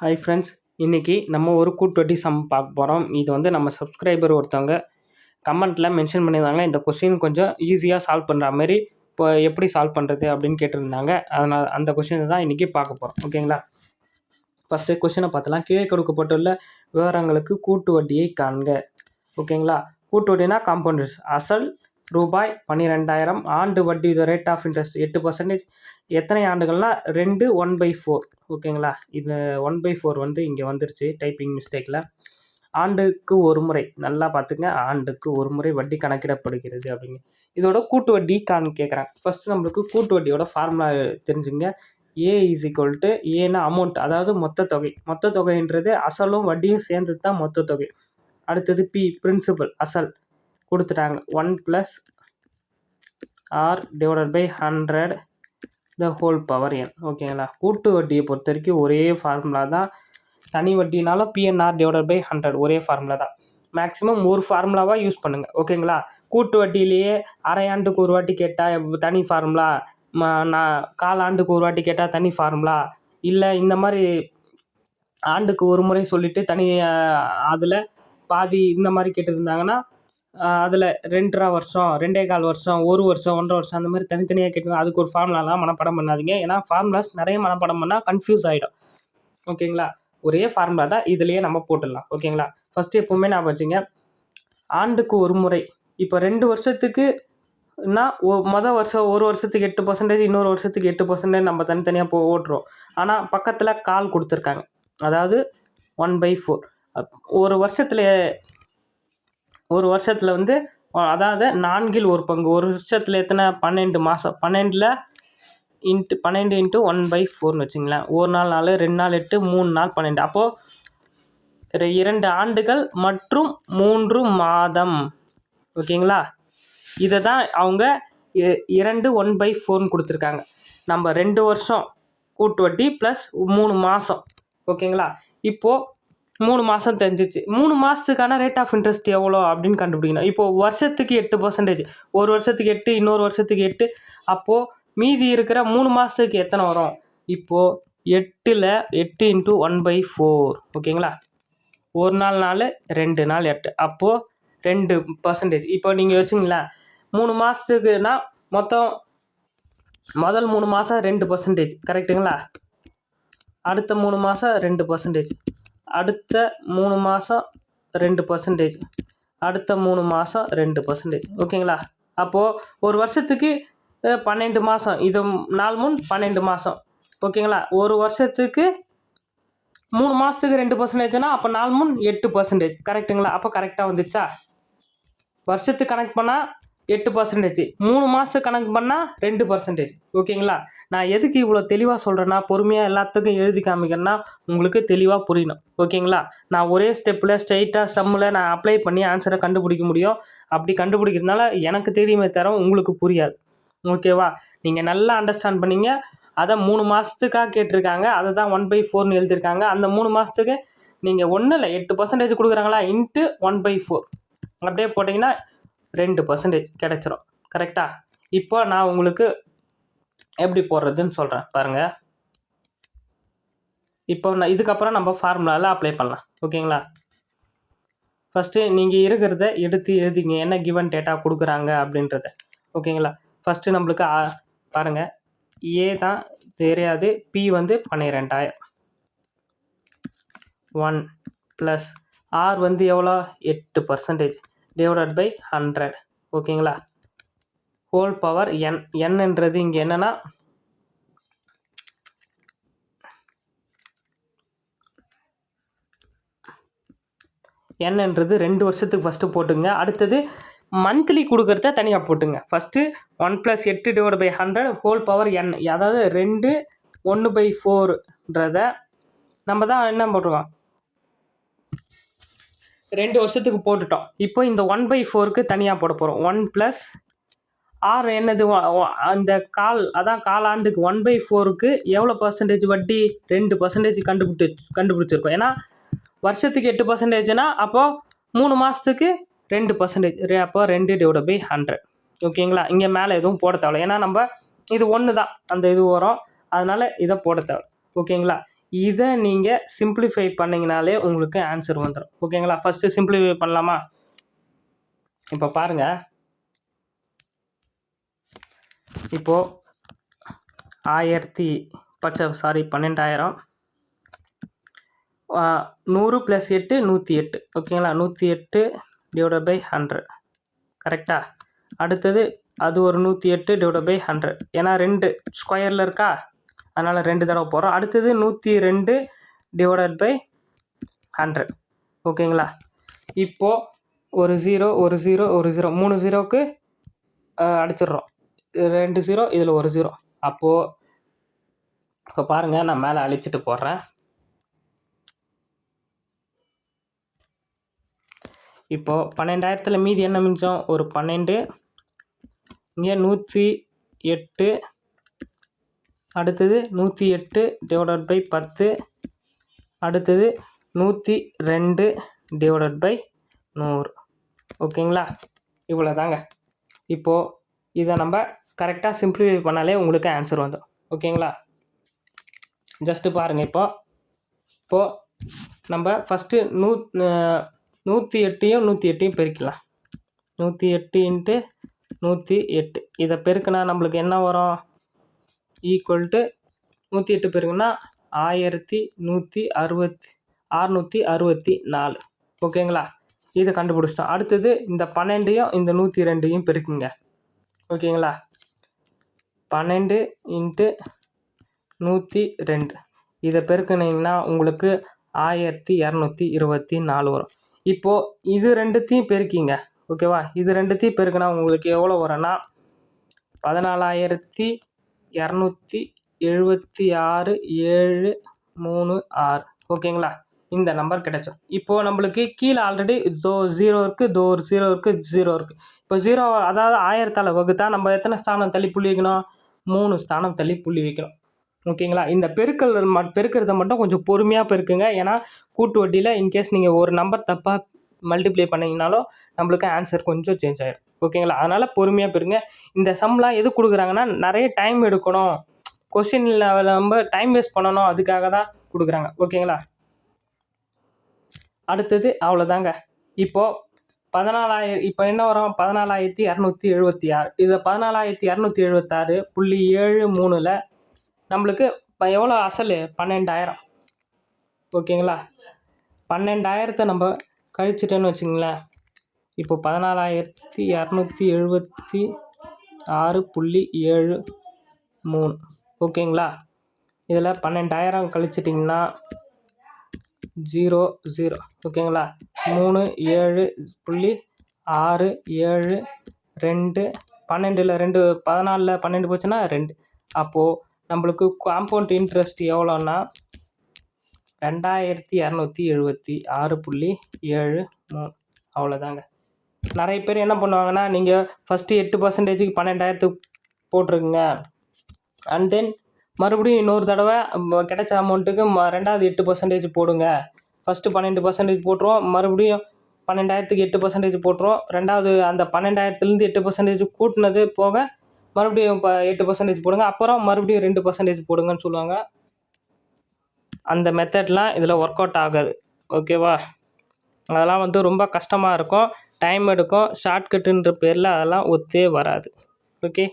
Hi friends இன்றைக்கி நம்ம ஒரு கூட்டுவட்டி சம் பார்க்க போகிறோம் இது வந்து நம்ம சப்ஸ்கிரைபர் ஒருத்தவங்க கமெண்ட்டில் மென்ஷன் பண்ணியிருந்தாங்க. இந்த கொஸ்டின் கொஞ்சம் ஈஸியாக சால்வ் பண்ணுற மாதிரி இப்போ எப்படி சால்வ் பண்ணுறது அப்படின்னு கேட்டிருந்தாங்க. அதனால் அந்த கொஷினை தான் இன்றைக்கி பார்க்க போகிறோம் ஓகேங்களா ஃபஸ்ட்டு கொஷினை பார்த்தலாம் கீழே கொடுக்கப்பட்டுள்ள விவரங்களுக்கு கூட்டு வட்டியை காண்க. ஓகேங்களா கூட்டு வட்டினா காம்பவுண்டர்ஸ் அசல் ரூபாய் பன்னிரெண்டாயிரம். ஆண்டு வட்டி இது ரேட் ஆஃப் இன்ட்ரெஸ்ட் எட்டு பர்சன்டேஜ் எத்தனை ஆண்டுகள்னா? ரெண்டு ஒன் பை ஃபோர் ஓகேங்களா? இது ஒன் பை ஃபோர் வந்து இங்கே வந்துருச்சு டைப்பிங் மிஸ்டேக்கில் ஆண்டுக்கு ஒரு முறை. நல்லா பார்த்துங்க ஆண்டுக்கு ஒரு முறை வட்டி கணக்கிடப்படுகிறது அப்படிங்க இதோட கூட்டு வட்டி கான்னு கேட்குறேன் ஃபஸ்ட்டு நம்மளுக்கு கூட்டு வட்டியோட ஃபார்முலா தெரிஞ்சுங்க. ஏ இஸ் ஈக்குவல் டு ஏன்னா அமௌண்ட் அதாவது மொத்த தொகை. மொத்த தொகைன்றது அசலும் வட்டியும் சேர்ந்து தான் மொத்த தொகை. அடுத்தது பி பிரின்சிபல் அசல். கொடுத்துட்டாங்க. One plus R divided by hundred the whole power N ஓகேங்களா கூட்டு வட்டியை பொறுத்த வரைக்கும் ஒரே ஃபார்முலா தான். தனி வட்டினாலும் பிஎன்ஆர் டிவைடட் பை ஹண்ட்ரட் ஒரே ஃபார்முலா தான். மேக்ஸிமம் ஒரு ஃபார்முலாவாக யூஸ் பண்ணுங்கள் ஓகேங்களா கூட்டு வட்டியிலேயே அரை ஆண்டுக்கு ஒரு வாட்டி கேட்டால் தனி ஃபார்முலா நான் காலாண்டுக்கு ஒரு வாட்டி கேட்டால் தனி ஃபார்முலா இல்லை இந்த மாதிரி ஆண்டுக்கு ஒரு முறை சொல்லிவிட்டு தனி அதில் பாதி இந்த மாதிரி கேட்டிருந்தாங்கன்னா அதில் ரெண்டரை வருஷம் ரெண்டே கால் வருஷம் ஒரு வருஷம் ஒன்றரை வருஷம் அந்த மாதிரி தனித்தனியாக கேட்டு அதுக்கு ஒரு ஃபார்முலாலாம் மனப்படம் பண்ணாதீங்க. ஏன்னா ஃபார்முலாஸ் நிறைய மனப்படம் பண்ணால் கன்ஃபியூஸ் ஆகிடும் ஓகேங்களா? ஒரே ஃபார்முலா தான் இதுலேயே நம்ம போட்டுடலாம். ஓகேங்களா? ஃபஸ்ட்டு எப்போவுமே நான் வச்சுங்க. ஆண்டுக்கு ஒரு முறை. இப்போ ரெண்டு வருஷத்துக்கு நான் மொதல் வருஷம் ஒரு வருஷத்துக்கு எட்டு பர்சன்டேஜ் இன்னொரு வருஷத்துக்கு எட்டு பர்சன்டேஜ் நம்ம தனித்தனியாக போ ஓட்டுறோம். ஆனால் பக்கத்தில் கால் கொடுத்துருக்காங்க. அதாவது ஒன் பை ஃபோர் ஒரு வருஷத்தில் ஒரு வருஷத்தில் வந்து அதாவது நான்கில் ஒரு பங்கு. ஒரு வருஷத்தில் எத்தனை? பன்னெண்டு மாதம் பன்னெண்டில் இன்ட்டு பன்னெண்டு இன்ட்டு ஒன் பை ஃபோர்னு வச்சுங்களேன். ஒரு நாள் நாலு ரெண்டு நாள் எட்டு மூணு நாள் பன்னெண்டு. அப்போது இரண்டு ஆண்டுகள் மற்றும் மூன்று மாதம். ஓகேங்களா? இதை தான் அவங்க இரண்டு ஒன் பை ஃபோர்னு கொடுத்துருக்காங்க. நம்ம ரெண்டு வருஷம் கூட்டு வட்டி ப்ளஸ் மூணு மாதம் ஓகேங்களா? இப்போது மூணு மாதம் தெரிஞ்சிச்சு. மூணு மாதத்துக்கான ரேட் ஆஃப் இன்ட்ரெஸ்ட் எவ்வளோ அப்படின்னு கண்டுபிடிக்கணும். இப்போது வருஷத்துக்கு எட்டு பர்சன்டேஜ் ஒரு வருஷத்துக்கு எட்டு இன்னொரு வருஷத்துக்கு எட்டு. அப்போது மீதி இருக்கிற மூணு மாதத்துக்கு எத்தனை வரும்? இப்போது எட்டில் எட்டு இன்ட்டு ஒன் பை ஃபோர் ஓகேங்களா? ஒரு நாள் நாள் ரெண்டு நாள் எட்டு. அப்போது ரெண்டு பர்சன்டேஜ் இப்போ நீங்கள் வச்சுங்களேன் மூணு மாதத்துக்குனா மொத்தம் முதல் மூணு மாதம் ரெண்டு பர்சன்டேஜ் கரெக்டுங்களா அடுத்த மூணு மாதம் ரெண்டு பர்சன்டேஜ் அடுத்த மூணு மாதம் ரெண்டு பர்சன்டேஜ் அடுத்த மூணு மாதம் ரெண்டு பர்சன்டேஜ் ஓகேங்களா? அப்போது ஒரு வருஷத்துக்கு பன்னெண்டு மாதம் இது நாலு மூணு பன்னெண்டு மாதம் ஓகேங்களா? ஒரு வருஷத்துக்கு மூணு மாதத்துக்கு ரெண்டு பர்சன்டேஜ்னா அப்போ நாலு மூணு எட்டு பர்சன்டேஜ் கரெக்டுங்களா அப்போ கரெக்டாக வந்துச்சா? வருஷத்துக்கு கணக்கு பண்ணால் எட்டு பர்சன்டேஜ் மூணு மாதத்துக்கு கணக்கு பண்ணால் ரெண்டு பர்சன்டேஜ் ஓகேங்களா? நான் எதுக்கு இவ்வளோ தெளிவாக சொல்கிறேன்னா பொறுமையாக எல்லாத்துக்கும் எழுதி காமிக்கிறேன்னா உங்களுக்கு தெளிவாக புரியணும். ஓகேங்களா? நான் ஒரே ஸ்டெப்பில் ஸ்ட்ரைட்டாக சம்மில் நான் அப்ளை பண்ணி ஆன்சரை கண்டுபிடிக்க முடியும். அப்படி கண்டுபிடிக்கிறதுனால எனக்கு தெரியுமே தர உங்களுக்கு புரியாது. ஓகேவா? நீங்கள் நல்லா அண்டர்ஸ்டாண்ட் பண்ணீங்க. அதை மூணு மாதத்துக்காக கேட்டிருக்காங்க. அதை தான் ஒன் பை ஃபோர்னு எழுதியிருக்காங்க. அந்த மூணு மாதத்துக்கு நீங்கள் ஒன்றும் இல்லை எட்டு பர்சன்டேஜ் கொடுக்குறாங்களா? இன்ட்டு ஒன் பை ஃபோர் அப்படியே போட்டிங்கன்னா ரெண்டு பர்சன்டேஜ் கிடச்சிரும். கரெக்டாக இப்போ நான் உங்களுக்கு எப்படி போடுறதுன்னு சொல்கிறேன் பாருங்கள் இப்போ நான் இதுக்கப்புறம் நம்ம ஃபார்முலாவில் அப்ளை பண்ணலாம். ஓகேங்களா? ஃபஸ்ட்டு நீங்கள் இருக்கிறத எடுத்து எழுதிங்க. என்ன கிவன் டேட்டா கொடுக்குறாங்க அப்படின்றத. ஓகேங்களா? ஃபஸ்ட்டு நம்மளுக்கு பாருங்கள் ஏ தான் தெரியாது. பி வந்து பன்னிரெண்டாயிரம். ஒன் ப்ளஸ் ஆர் வந்து எவ்வளோ? எட்டு பர்சன்டேஜ் டிவைடட் பை ஹண்ட்ரட் ஓகேங்களா? ஹோல் பவர் என் என்னன்றது இங்கே என்னென்னா? என்னன்றது ரெண்டு வருஷத்துக்கு ஃபஸ்ட்டு போட்டுங்க. அடுத்தது மந்த்லி கொடுக்குறத தனியாக போட்டுங்க. ஃபஸ்ட்டு ஒன் ப்ளஸ் எட்டு divide by hundred whole power N அதாவது ரெண்டு ஒன்று பை ஃபோர்ன்றத நம்ம தான் என்ன போட்டிருக்கோம்? ரெண்டு வருஷத்துக்கு போட்டுட்டோம். இப்போ இந்த ஒன் பை ஃபோருக்கு தனியாக போட போகிறோம் ஒன் ப்ளஸ் ஆர் என்னது? அந்த கால் அதான் காலாண்டுக்கு ஒன் பை ஃபோருக்கு எவ்வளோ பர்சன்டேஜ் வட்டி? ரெண்டு பர்சன்டேஜ் கண்டுபிடிச்சி கண்டுபிடிச்சிருக்கோம். ஏன்னா வருஷத்துக்கு எட்டு பர்சன்டேஜ்னா அப்போது மூணு மாதத்துக்கு ரெண்டு பர்சன்டேஜ் அப்போ ரெண்டு டிவைட் பை ஹண்ட்ரட் ஓகேங்களா இங்கே மேலே எதுவும் போட தேவை ஏன்னா நம்ம இது ஒன்று தான் அந்த இது வரும். அதனால் இதை போட தேவை. ஓகேங்களா இதை நீங்கள் சிம்பிளிஃபை பண்ணிங்கனாலே உங்களுக்கு ஆன்சர் வந்துடும் ஓகேங்களா ஃபஸ்ட்டு சிம்பிளிஃபை பண்ணலாமா? இப்போ பாருங்கள் இப்போது ஆயிரத்தி பச்சை சாரி பன்னெண்டாயிரம் நூறு ப்ளஸ் எட்டு நூற்றி எட்டு. ஓகேங்களா நூற்றி எட்டு டிவைட் பை ஹண்ட்ரட் கரெக்டாக அடுத்தது அது ஒரு நூற்றி எட்டு டிவைட் பை ஹண்ட்ரட் ஏன்னா ரெண்டு ஸ்கொயரில் இருக்கா? அதனால் ரெண்டு தடவை போகிறோம் அடுத்தது நூற்றி ரெண்டு டிவைடட் பை ஹண்ட்ரட் ஓகேங்களா? இப்போது ஒரு ஜீரோ ஒரு ஜீரோ ஒரு ஜீரோ மூணு ஜீரோவுக்கு அடிச்சிடுறோம். ரெண்டு ஜீரோ இதில் ஒரு ஜீரோ அப்போது இப்போ பாருங்கள் நான் மேலே அழிச்சிட்டு போடுறேன். இப்போது பன்னெண்டாயிரத்தில் மீதி என்ன மிஞ்சம் ஒரு பன்னெண்டு இங்கே நூற்றி எட்டு அடுத்தது நூற்றி எட்டு டிவைடட் பை பத்து. அடுத்தது நூற்றி ரெண்டு டிவைடட் பை நூறு. ஓகேங்களா? இவ்வளோ தாங்க இப்போது இதை நம்ம கரெக்டாக சிம்பிளிஃபை பண்ணாலே உங்களுக்கு ஆன்சர் வந்துடும் ஓகேங்களா? ஜஸ்ட்டு பாருங்கள் இப்போது இப்போது நம்ம ஃபஸ்ட்டு நூ நூற்றி எட்டையும் நூற்றி எட்டையும் பெருக்கலாம் நூற்றி எட்டு இன்ட்டு நூற்றி எட்டு இதை பெருக்கினா நம்மளுக்கு என்ன வரும்? ஈக்குவல் டு நூற்றி எட்டு பேருங்கன்னா ஆயிரத்தி நூற்றி அறுபத்தி அறுநூற்றி அறுபத்தி நாலு. ஓகேங்களா இதை கண்டுபிடிச்சிட்டோம். அடுத்தது இந்த பன்னெண்டையும் இந்த நூற்றி ரெண்டையும் பெருக்குங்க. ஓகேங்களா பன்னெண்டு இன்ட்டு நூற்றி ரெண்டு. இதை பெருக்குனிங்கன்னா உங்களுக்கு ஆயிரத்தி இரநூத்தி இருபத்தி நாலு வரும். இப்போது இது ரெண்டுத்தையும் பெருக்கிங்க. ஓகேவா இது ரெண்டுத்தையும் பெருக்கினா உங்களுக்கு எவ்வளோ வரும்னா பதினாலாயிரத்தி இரநூத்தி எழுபத்தி ஆறு ஏழு மூணு ஆறு. ஓகேங்களா? இந்த நம்பர் கிடைச்சோம் இப்போது நம்மளுக்கு கீழே ஆல்ரெடி தோ ஜீரோ இருக்குது தோ ஒரு ஜீரோ இருக்குது ஜீரோ இருக்குது இப்போ ஜீரோ அதாவது ஆயிரத்தால் வகுத்தா நம்ம எத்தனை ஸ்தானம் தள்ளி புள்ளி வைக்கணும்? மூணு ஸ்தானம் தள்ளி புள்ளி வைக்கணும். ஓகேங்களா? இந்த பெருக்கல் மட் பெருக்கிறத மட்டும் கொஞ்சம் பொறுமையாக பெருக்குங்க. ஏன்னா கூட்டு வட்டியில் இன்கேஸ் நீங்கள் ஒரு நம்பர் தப்பாக மல்டிப்ளை பண்ணிங்கனாலும் நம்மளுக்கு ஆன்சர் கொஞ்சம் சேஞ்ச் ஆகிடும் ஓகேங்களா அதனால் பொறுமையாக பெருங்க. இந்த சம்லாம் எது கொடுக்குறாங்கன்னா நிறைய டைம் எடுக்கணும். கொஷினில் நம்ம டைம் வேஸ்ட் பண்ணணும். அதுக்காக தான் கொடுக்குறாங்க. ஓகேங்களா அடுத்தது அவ்வளோதாங்க இப்போது பதினாலாயிரம் இப்போ என்ன வரும்? பதினாலாயிரத்தி இரநூத்தி எழுபத்தி ஆறு. இதை பதினாலாயிரத்தி இரநூத்தி எழுபத்தாறு புள்ளி ஏழு மூணில் நம்மளுக்கு இப்போ எவ்வளோ அசல்? பன்னெண்டாயிரம். ஓகேங்களா பன்னெண்டாயிரத்தை நம்ம கழிச்சிட்டோன்னு வச்சுங்களேன். இப்போ பதினாலாயிரத்தி இரநூத்தி எழுபத்தி ஆறு புள்ளி ஏழு மூணு. ஓகேங்களா? இதில் பன்னெண்டாயிரம் கழிச்சிட்டிங்கன்னா ஜீரோ ஜீரோ. ஓகேங்களா? மூணு ஏழு புள்ளி ஆறு ஏழு ரெண்டு. பன்னெண்டில் ரெண்டு பதினாலில் பன்னெண்டு போச்சுன்னா ரெண்டு. அப்போது நம்மளுக்கு காம்பவுண்ட் இன்ட்ரெஸ்ட் எவ்வளோன்னா ரெண்டாயிரத்தி இரநூத்தி எழுபத்தி ஆறு புள்ளி ஏழு மூணு அவ்வளோதாங்க. நிறைய பேர் என்ன பண்ணுவாங்கன்னா நீங்கள் ஃபஸ்ட்டு எட்டு பர்சன்டேஜுக்கு பன்னெண்டாயிரத்துக்கு போட்டிருக்குங்க. அண்ட் தென் மறுபடியும் இன்னொரு தடவை கிடைச்ச அமௌண்ட்டுக்கு ம ரெண்டாவது எட்டு பர்சன்டேஜ் போடுங்க. ஃபஸ்ட்டு பன்னெண்டு பர்சன்டேஜ் போட்டுருவோம். மறுபடியும் பன்னெண்டாயிரத்துக்கு எட்டு பர்சன்டேஜ் போட்டுருவோம். ரெண்டாவது அந்த பன்னெண்டாயிரத்துலேருந்து எட்டு பர்சன்டேஜ் கூட்டினது போக மறுபடியும் இப்போ எட்டு பர்சன்டேஜ் போடுங்க. அப்புறம் மறுபடியும் ரெண்டு பர்சன்டேஜ் போடுங்கன்னு சொல்லுவாங்க. அந்த மெத்தட்லாம் இதில் ஒர்க் அவுட் ஆகாது ஓகேவா அதெல்லாம் வந்து ரொம்ப கஷ்டமாக இருக்கும். டைம் எடுக்கும். ஷார்ட்கட்டுன்ற பேரில் அதெல்லாம் ஒத்தே வராது. ஓகே